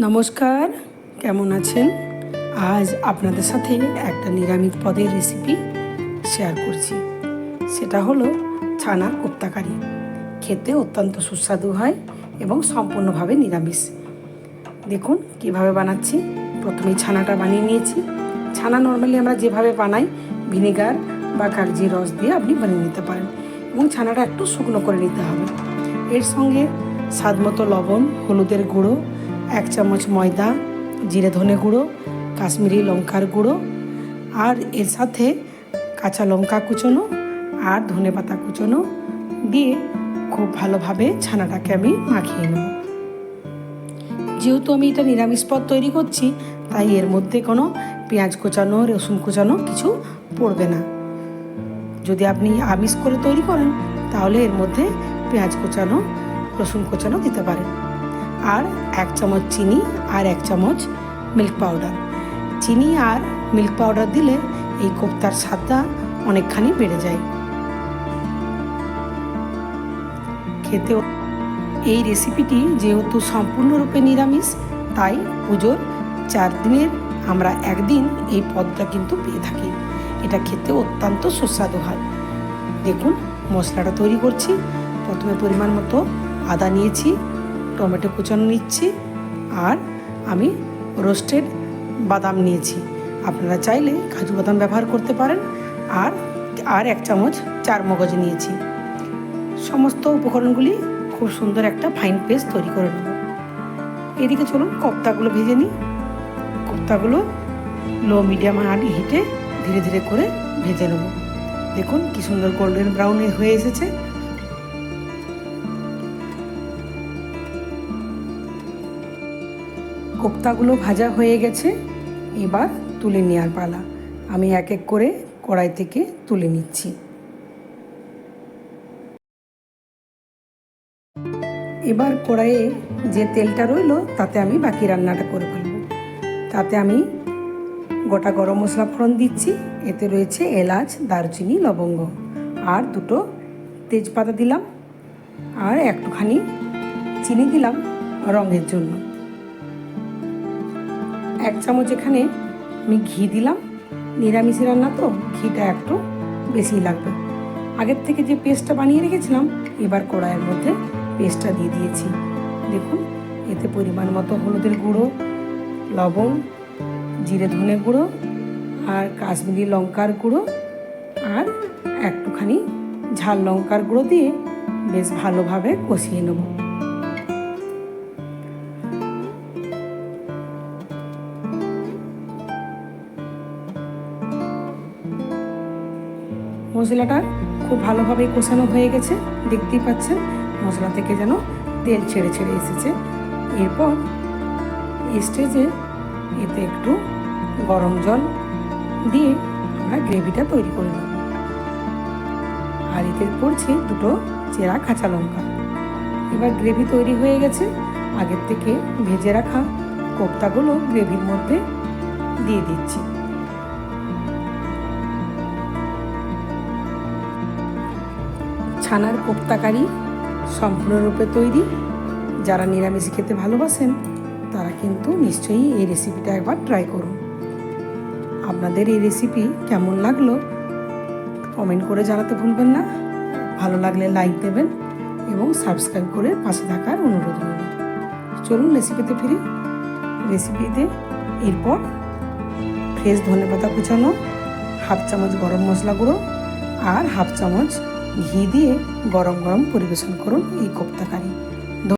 নমস্কার, কেমন আছেন? আজ আপনাদের সাথে একটা নিরামিষ পদের রেসিপি শেয়ার করছি। সেটা হলো ছানার কোপ্তাকারি খেতে অত্যন্ত সুস্বাদু হয় এবং সম্পূর্ণভাবে নিরামিষ। দেখুন কীভাবে বানাচ্ছি। প্রথমেই ছানাটা বানিয়ে নিয়েছি। ছানা নর্মালি আমরা যেভাবে বানাই ভিনেগার বা কাগজি রস দিয়ে আপনি বানিয়ে নিতে পারেন এবং ছানাটা একটু শুকনো করে নিতে হবে। এর সঙ্গে স্বাদ মতো লবণ, হলুদের গুঁড়ো এক চামচ ময়দা, জিরে ধনে গুঁড়ো, কাশ্মীরি লঙ্কার গুঁড়ো, আর এর সাথে কাঁচা লঙ্কা কুচোনো আর ধনে পাতা কুচোনো দিয়ে খুব ভালোভাবে ছানাটাকে আমি মাখিয়ে নেব। যেহেতু আমি এটা নিরামিষ পদ তৈরি করছি, তাই এর মধ্যে কোনো পেঁয়াজ কোচানো, রসুন কোচানো কিছু পড়বে না। যদি আপনি আমিষ করে তৈরি করেন, তাহলে এর মধ্যে পেঁয়াজ কোচানো, রসুন কোচানো দিতে পারেন। আর এক চামচ চিনি আর এক চামচ মিল্ক পাউডার চিনি আর মিল্ক পাউডার দিলে এই কোপ্তার স্বাদটা অনেকখানি বেড়ে যায়। খেতেও এই রেসিপিটি যেহেতু সম্পূর্ণরূপে নিরামিষ, তাই পুজোর চার দিনের আমরা একদিন এই পদটা কিন্তু পেয়ে থাকি। এটা খেতে অত্যন্ত সুস্বাদু হয়। দেখুন, মশলাটা তৈরি করছি, প্রথমে পরিমাণ মতো আদা নিয়েছি টমেটো কুচানো নিচ্ছি আর আমি রোস্টেড বাদাম নিয়েছি। আপনারা চাইলে কাজু বাদাম ব্যবহার করতে পারেন আর আর এক চামচ চার মগজ নিয়েছি। সমস্ত উপকরণগুলি খুব সুন্দর একটা ফাইন পেস্ট তৈরি করে নেব। এদিকে চলুন কোপ্তাগুলো ভেজে নিই। কোপ্তাগুলো লো মিডিয়াম হাঁড়ি হিটে ধীরে ধীরে করে ভেজে নেব। দেখুন কি সুন্দর গোল্ডেন ব্রাউন হয়ে এসেছে। কোপ্তাগুলো ভাজা হয়ে গেছে, এবার তুলে নেওয়ার পালা। আমি এক এক করে কড়াই থেকে তুলে নিচ্ছি। এবার কড়াইয়ে যে তেলটা রইল, তাতে আমি বাকি রান্নাটা করে ফেলব। তাতে আমি গোটা গরম মশলা ফোড়ন দিচ্ছি, এতে রয়েছে এলাচ, দারচিনি, লবঙ্গ। আর দুটো তেজপাতা দিলাম, আর একটুখানি চিনি দিলাম রঙের জন্য। এক চামচ এখানে আমি ঘি দিলাম। নিরামিষ রান্না তো, ঘিটা একটু বেশি লাগবে। আগের থেকে যে পেস্টটা বানিয়ে রেখেছিলাম, এবার কড়াইয়ের মধ্যে পেস্টটা দিয়ে দিয়েছি। দেখুন, এতে পরিমাণ মতো হলুদের গুঁড়ো, লবণ, জিরে ধনে গুঁড়ো আর কাশ্মীরি লঙ্কার গুঁড়ো আর একটুখানি ঝাল লঙ্কার গুঁড়ো দিয়ে বেশ ভালোভাবে কষিয়ে নেব। মশলাটা খুব ভালোভাবে কষানো হয়ে গেছে। দেখতেই পাচ্ছেন, মশলা থেকে যেন তেল ছেড়ে ছেড়ে এসেছে। এরপর স্টেজে এতে একটু গরম জল দিয়ে আমরা গ্রেভিটা তৈরি করে নেব। আর এতে পড়ছে দুটো চেরা কাঁচা লঙ্কা। এবার গ্রেভি তৈরি হয়ে গেছে। আগের থেকে ভেজে রাখা কোপ্তাগুলো গ্রেভির মধ্যে দিয়ে দিচ্ছি। ছানার কোপ্তাকারি সম্পূর্ণরূপে তৈরি। যারা নিরামিষ খেতে ভালোবাসেন, তারা কিন্তু নিশ্চয়ই এই রেসিপিটা একবার ট্রাই করুন। আপনাদের এই রেসিপি কেমন লাগল কমেন্ট করে জানাতে ভুলবেন না। ভালো লাগলে লাইক দেবেন এবং সাবস্ক্রাইব করে পাশে থাকার অনুরোধ রইল। চলুন রেসিপিতে ফিরি। রেসিপিতে এরপর ফ্রেশ ধনে পাতা কুচানো, হাফ চামচ গরম মশলা গুঁড়ো আর হাফ চামচ ঘি দিয়ে গরম গরম পরিবেশন করুন এই কোপ্তা কারি